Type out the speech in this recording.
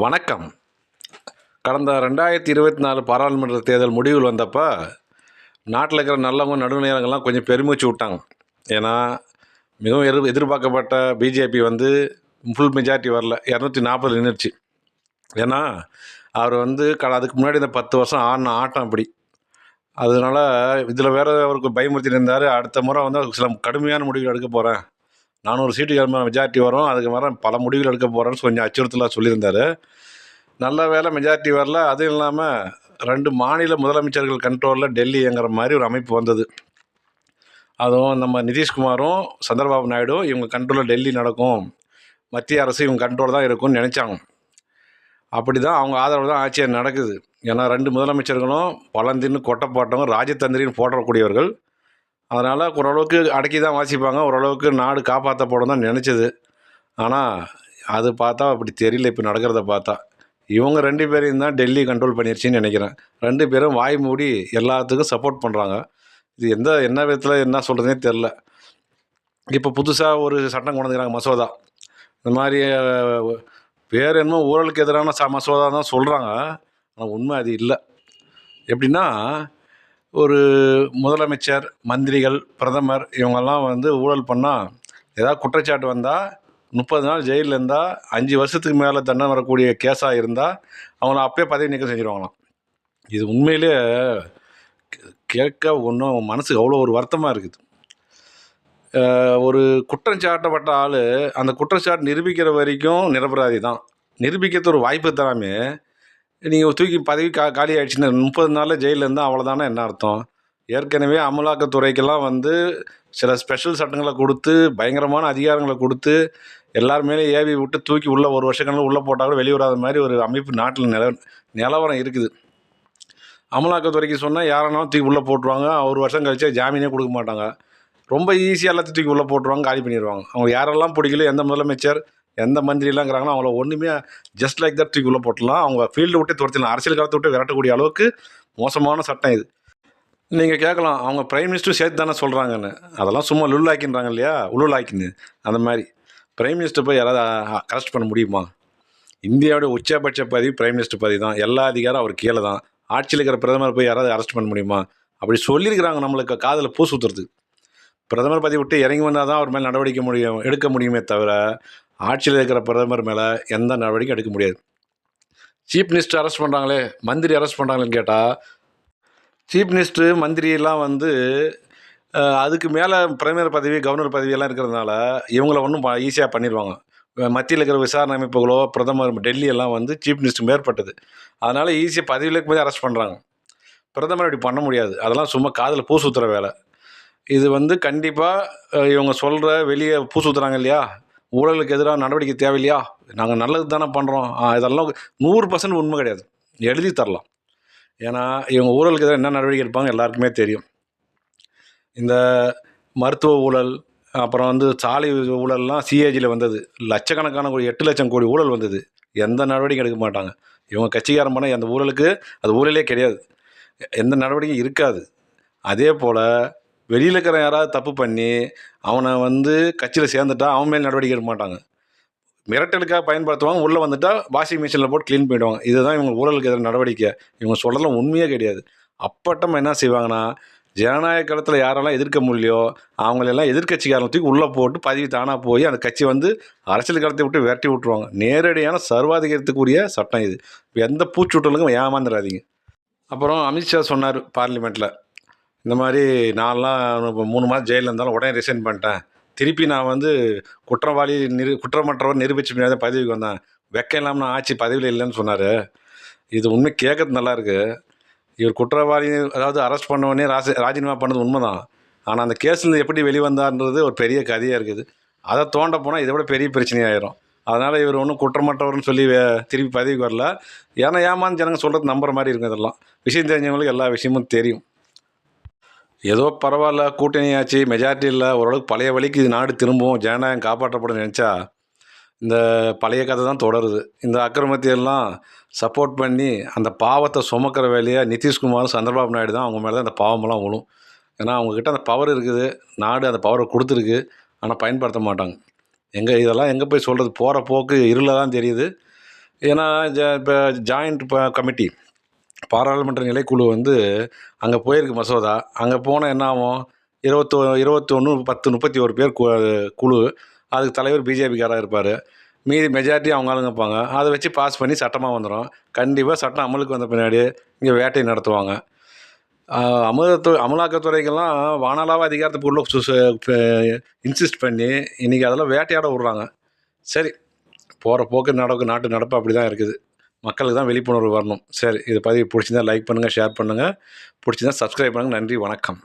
வணக்கம். கடந்த ரெண்டாயிரத்தி இருபத்தி நாலு பாராளுமன்ற தேர்தல் முடிவுகள் வந்தப்போ நாட்டில் இருக்கிற நல்லவங்க நடுநிலையாளங்கள்லாம் கொஞ்சம் பெருமிச்சு விட்டாங்க. ஏன்னா மிகவும் எதிர் எதிர்பார்க்கப்பட்ட பிஜேபி வந்து ஃபுல் மெஜாரிட்டி வரல. இரநூத்தி நாற்பது நின்றுச்சு ஏன்னா அவர் வந்து க அதுக்கு முன்னாடி இந்த பத்து வருஷம் ஆடின ஆட்டம் அப்படி. அதனால இதில் வேற அவருக்கு பயமுறுத்தி இருந்தார். அடுத்த முறை வந்து அவருக்கு சில கடுமையான முடிவுகள் எடுக்க போகிறேன் நானூறு சீட்டுக்கு மெஜாரிட்டி வரும். அதுக்கு மேலே பல முடிவுகள் எடுக்க போகிறேன்னு கொஞ்சம் அச்சுறுத்தலாக சொல்லியிருந்தார். நல்ல வேலை மெஜாரிட்டி வரல. அதுவும் இல்லாமல் ரெண்டு மாநில முதலமைச்சர்கள் கண்ட்ரோலில் டெல்லிங்கிற மாதிரி ஒரு அமைப்பு வந்தது. அதுவும் நம்ம நிதிஷ்குமாரும் சந்திரபாபு நாயுடும் இவங்க கண்ட்ரோலில் டெல்லி நடக்கும். மத்திய அரசு இவங்க கண்ட்ரோல் தான் இருக்கும்னு நினச்சாங்க. அப்படி தான் அவங்க ஆதரவு தான் ஆட்சியாக நடக்குது. ஏன்னா ரெண்டு முதலமைச்சர்களும் பழந்தின்னு கொட்டப்பாட்டவங்க ராஜதந்திரின்னு போடக்கூடியவர்கள் அதனால் ஓரளவுக்கு அடக்கி தான் வாசிப்பாங்க. ஓரளவுக்கு நாடு காப்பாற்றப்படும் தான் நினச்சது. ஆனால் அது பார்த்தா அப்படி தெரியல. இப்போ நடக்கிறத பார்த்தா. இவங்க ரெண்டு பேரையும் தான் டெல்லி கண்ட்ரோல் பண்ணிருச்சுன்னு நினைக்கிறேன். ரெண்டு பேரும் வாய் மூடி எல்லாத்துக்கும் சப்போர்ட் பண்ணுறாங்க இது எந்த என்ன விதத்தில் என்ன சொல்கிறதுனே தெரில இப்போ புதுசாக ஒரு சட்டம் கொண்டு வந்துக்கிறாங்க மசோதா. இந்த மாதிரி வேறு பேர் என்னமோ ஊழலுக்கு எதிரான ச மசோதா தான் சொல்கிறாங்க ஆனால் உண்மை அது இல்லை. எப்படின்னா ஒரு முதலமைச்சர் மந்திரிகள் பிரதமர் இவங்கெல்லாம் வந்து ஊழல் பண்ணால் ஏதாவது குற்றச்சாட்டு வந்தால் முப்பது நாள் ஜெயிலில் இருந்தால் அஞ்சு வருஷத்துக்கு மேலே தண்டனை வரக்கூடிய கேஸாக இருந்தால் அவங்கள அப்பயே பதவி நீக்கம் செஞ்சுருவாங்களாம். இது உண்மையிலே கேட்க ஒன்றும் மனசுக்கு அவ்வளோ ஒரு வருத்தமாக இருக்குது. ஒரு குற்றம் சாட்டப்பட்ட ஆள் அந்த குற்றச்சாட்டு நிரூபிக்கிற வரைக்கும் நிரபராதி தான். நிரூபிக்கிறது ஒரு வாய்ப்பு தராமே நீங்கள் தூக்கி பதவி கா காலி ஆயிடுச்சுன்னு முப்பது நாளில் ஜெயிலில் இருந்தால் அவ்வளோதானே என்ன அர்த்தம்? ஏற்கனவே அமலாக்கத்துறைக்கெல்லாம் வந்து சில ஸ்பெஷல் சட்டங்களை கொடுத்து பயங்கரமான அதிகாரங்களை கொடுத்து எல்லார் மேலேயும் ஏவி விட்டு தூக்கி உள்ளே ஒரு வருஷக்கணக்கில் உள்ளே போட்டாலும் கூட வெளியே வராத மாதிரி ஒரு அமைப்பு நாட்டில் நில நிலவரம் இருக்குது. அமலாக்கத்துறைக்கு சொன்னால் யாரானாலும் தூக்கி உள்ளே போட்டுருவாங்க. ஒரு வருஷம் கழிச்சா ஜாமீனே கொடுக்க மாட்டாங்க. ரொம்ப ஈஸியாக எல்லாத்தையும் தூக்கி உள்ளே போட்டுருவாங்க காலி பண்ணிடுவாங்க அவங்க யாரெல்லாம் பிடிக்கல எந்த முதலமைச்சர் எந்த மந்திரிலாங்கிறாங்களோ அவங்கள ஒன்றுமே ஜஸ்ட் லைக் தட் தூக்கி உள்ளே போட்டலாம் அவங்க ஃபீல்டு விட்டு துரத்திடலாம். அரசியல் காலத்தை விட்டு விரட்டக்கூடிய அளவுக்கு மோசமான சட்டம் இது. நீங்கள் கேட்கலாம் அவங்க பிரைம் மினிஸ்டர் சேர்த்து தானே சொல்கிறாங்கன்னு அதெல்லாம் சும்மா லுல்லாக்கின்றாங்க இல்லையா? உளுலாக்கின்னு அந்த மாதிரி. பிரைம் மினிஸ்டர் போய் யாராவது அரெஸ்ட் பண்ண முடியுமா? இந்தியாவோட உச்சபட்ச பதவி பிரைம் மினிஸ்டர் பதவி தான். எல்லா அதிகாரம் அவர் கீழே தான். ஆட்சியில் இருக்கிற பிரதமர் போய் யாராவது அரெஸ்ட் பண்ண முடியுமா? அப்படி சொல்லியிருக்கிறாங்க நம்மளுக்கு. காதில் பூ சுற்றுறது பிரதமர் பதவி விட்டு இறங்கி வந்தால் தான் அவர் மேலே நடவடிக்கை முடியும் எடுக்க முடியுமே தவிர ஆட்சியில் இருக்கிற பிரதமர் மேலே எந்த நடவடிக்கையும் எடுக்க முடியாது. சீஃப் மினிஸ்டர் அரெஸ்ட் பண்ணுறாங்களே மந்திரி அரெஸ்ட் பண்ணுறாங்களேன்னு கேட்டால் சீஃப் மினிஸ்டர் மந்திரி எல்லாம் வந்து அதுக்கு மேலே பிரதமர் பதவி கவர்னர் பதவியெல்லாம் இருக்கிறதுனால இவங்கள ஒன்றும் ஈஸியாக பண்ணிடுவாங்க மத்தியில் இருக்கிற விசாரணை அமைப்புகளோ பிரதமர் டெல்லி எல்லாம் வந்து சீஃப் மினிஸ்டர் மேற்பட்டது. அதனால் ஈஸியாக பதவியில் போய் அரெஸ்ட் பண்ணுறாங்க பிரதமர் இப்படி பண்ண முடியாது. அதெல்லாம் சும்மா காதில் பூ சுற்றுற வேலை. இது வந்து கண்டிப்பாக இவங்க சொல்கிற வெளியே பூ சுற்றுறாங்க இல்லையா? ஊழலுக்கு எதிராக நடவடிக்கை தேவையில்லையா? நாங்கள் நல்லது தானே பண்ணுறோம் இதெல்லாம் நூறு பர்சன்ட் உண்மை கிடையாது. எழுதி தரலாம். ஏன்னா இவங்க ஊழலுக்கு எதிராக என்ன நடவடிக்கை எடுப்பாங்க எல்லாருக்குமே தெரியும். இந்த மருத்துவ ஊழல் அப்புறம் வந்து சாலை ஊழல்லாம் சிஏஜியில் வந்தது. லட்சக்கணக்கான கோடி எட்டு லட்சம் கோடி ஊழல் வந்தது. எந்த நடவடிக்கை எடுக்க மாட்டாங்க. இவங்க கட்சிக்காரன் பண்ண அந்த ஊழலுக்கு அது ஊழலே கிடையாது. எந்த நடவடிக்கையும் இருக்காது. அதே போல் வெளியில் இருக்கிற யாராவது தப்பு பண்ணி அவனை வந்து கட்சியில் சேர்ந்துட்டா அவன் மேல் நடவடிக்கை எடுக்க மாட்டாங்க. மிரட்டலுக்காக பயன்படுத்துவாங்க உள்ளே வந்துட்டா வாஷிங் மிஷினில் போட்டு க்ளீன் பண்ணிடுவாங்க இதுதான் இவங்க ஊழலுக்கு எதிரான நடவடிக்கை. இவங்க சொல்லலாம் உண்மையே கிடையாது. அப்பட்டம் என்ன செய்வாங்கன்னா ஜனநாயக காலத்தில் யாரெல்லாம் எதிர்க்க முடியலையோ அவங்களெல்லாம் எதிர்க்கட்சிக்காரங்க தூக்கி உள்ளே போட்டு பதவி தானாக போய் அந்த கட்சி வந்து அரசியல் காலத்தை விட்டு விரட்டி விட்ருவாங்க நேரடியான சர்வாதிகாரத்துக்குரிய சட்டம் இது. எந்த பூச்சூட்டலுக்கும் ஏமாந்துடாதீங்க. அப்புறம் அமித்ஷா சொன்னார் பார்லிமெண்ட்டில் இந்த மாதிரி நான்லாம் இப்போ மூணு மாதம் ஜெயிலில் இருந்தாலும் உடனே ரிசைன் பண்ணிட்டேன். திருப்பி நான் வந்து குற்றவாளி நிரு குற்றமற்றவர் நிரூபிச்சு பின்னாடி தான் பதவிக்கு வந்தேன். வெக்கம் இல்லாமல் நான் ஆட்சி பதவியில் இல்லைன்னு சொன்னார். இது உண்மை கேட்கறது நல்லாயிருக்கு இவர் குற்றவாளி அதாவது அரெஸ்ட் பண்ண உடனே ராசி ராஜினாமா பண்ணது உண்மை தான் ஆனால் அந்த கேஸில் எப்படி வெளிவந்தார்ன்றது ஒரு பெரிய கதையாக இருக்குது. அதை தோண்ட போனால் இதை விட பெரிய பிரச்சனையாயிரும். அதனால் இவர் ஒன்றும் குற்றமற்றவர்னு சொல்லி திருப்பி பதவிக்கு வரல. ஏன்னா ஏமாந்து ஜனங்க சொல்கிறது நம்புற மாதிரி இருக்கும் இதெல்லாம். விஷயம் தெரிஞ்சவங்களுக்கு எல்லா விஷயமும் தெரியும். ஏதோ பரவாயில்ல கூட்டணியாச்சு மெஜாரிட்டி இல்லை ஓரளவுக்கு பழைய வழிக்கு இது நாடு திரும்பவும் ஜனநாயகம் காப்பாற்றப்படும் நினச்சா இந்த பழைய கதை தான் தொடருது. இந்த அக்கிரமத்தையெல்லாம் சப்போர்ட் பண்ணி அந்த பாவத்தை சுமக்கிற வேலையாக நிதிஷ்குமார் சந்திரபாபு நாயுடு தான் அவங்க மேலே தான் அந்த பாவமெல்லாம் விழும் ஏன்னா அவங்கக்கிட்ட அந்த பவர் இருக்குது நாடு அந்த பவரை கொடுத்துருக்கு ஆனால் பயன்படுத்த மாட்டாங்க. எங்கே இதெல்லாம் எங்கே போய் சொல்கிறது போகிற போக்கு இருளாக தான் தெரியுது. ஏன்னா இப்போ ஜாயிண்ட் கமிட்டி பாராளுமன்ற நிலைக்குழு வந்து அங்கே போயிருக்கு மசோதா. அங்கே போனால் என்ன ஆகும்? இருபத்தோ இருபத்தொன்று பத்து முப்பத்தி ஒரு பேர் கு- குழு. அதுக்கு தலைவர் பிஜேபிக்காராக இருப்பார். மீதி மெஜாரிட்டி அவங்க ஆளுங்க இருப்பாங்க அதை வச்சு பாஸ் பண்ணி சட்டமாக வந்துடும் கண்டிப்பாக சட்டம் அமலுக்கு வந்த பின்னாடி இங்கே வேட்டை நடத்துவாங்க. ஆஹ் அமலாக்கத்துறைக்கெல்லாம் வானளாவ அதிகாரத்தை உள்ள இன்சிஸ்ட் பண்ணி இன்றைக்கி அதெல்லாம் வேட்டையாட விட்றாங்க. சரி போகிற போக்கு நடக்கு நாட்டு நடப்பு அப்படி தான் இருக்குது. மக்களுக்கு தான் விழிப்புணர்வு வரணும். சரி இது பதிவு பிடிச்சிருந்தா லைக் பண்ணுங்கள் ஷேர் பண்ணுங்கள் பிடிச்சிருந்தா சப்ஸ்கிரைப் பண்ணுங்கள் நன்றி வணக்கம்.